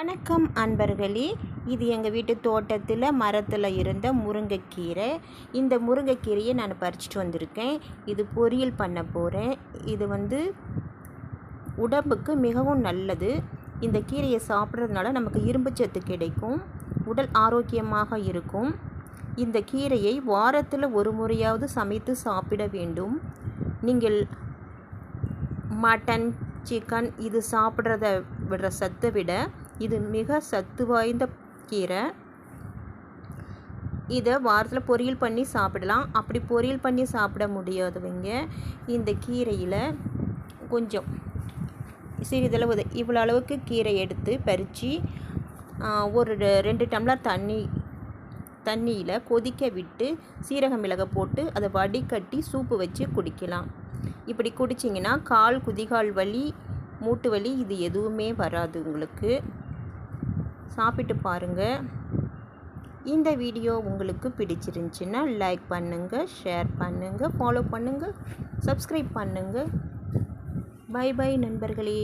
வணக்கம் அன்பர்களே. இது எங்கள் வீட்டு தோட்டத்தில் மரத்தில் இருந்த முருங்கைக்கீரை. இந்த முருங்கைக்கீரையை நான் பறிச்சிட்டு வந்திருக்கேன். இது பொரியல் பண்ண போகிறேன் இது வந்து உடம்புக்கு மிகவும் நல்லது. இந்த கீரையை சாப்பிட்றதுனால நமக்கு இரும்புச்சத்து கிடைக்கும். உடல் ஆரோக்கியமாக இருக்கும். இந்த கீரையை வாரத்தில் ஒரு முறையாவது சமைத்து சாப்பிட வேண்டும். நீங்கள் மட்டன் சிக்கன் இது சாப்பிட்றத விடுற சத்தை விட இது மிக சத்து வாய்ந்த கீரை. இதை வாரத்தில் பொரியல் பண்ணி சாப்பிடலாம். அப்படி பொரியல் பண்ணி சாப்பிட முடியாதவங்க இந்த கீரையில் கொஞ்சம் சிறிதளவு இவ்வளோ அளவுக்கு கீரை எடுத்து பறித்து ஒரு ரெண்டு டம்ளர் தண்ணி தண்ணியில் கொதிக்க விட்டு சீரக மிளகை போட்டு அதை வடிகட்டி சூப்பு வச்சு குடிக்கலாம். இப்படி குடிச்சிங்கன்னா கால் குதிகால் வலி மூட்டு வலி இது எதுவுமே வராது உங்களுக்கு. சாப்பிட்டு பாருங்கள் இந்த வீடியோ உங்களுக்கு பிடிச்சிருந்துச்சின்னா லைக் பண்ணுங்கள் ஷேர் பண்ணுங்கள் ஃபாலோ பண்ணுங்கள் சப்ஸ்கிரைப் பண்ணுங்கள் பை பை நண்பர்களே.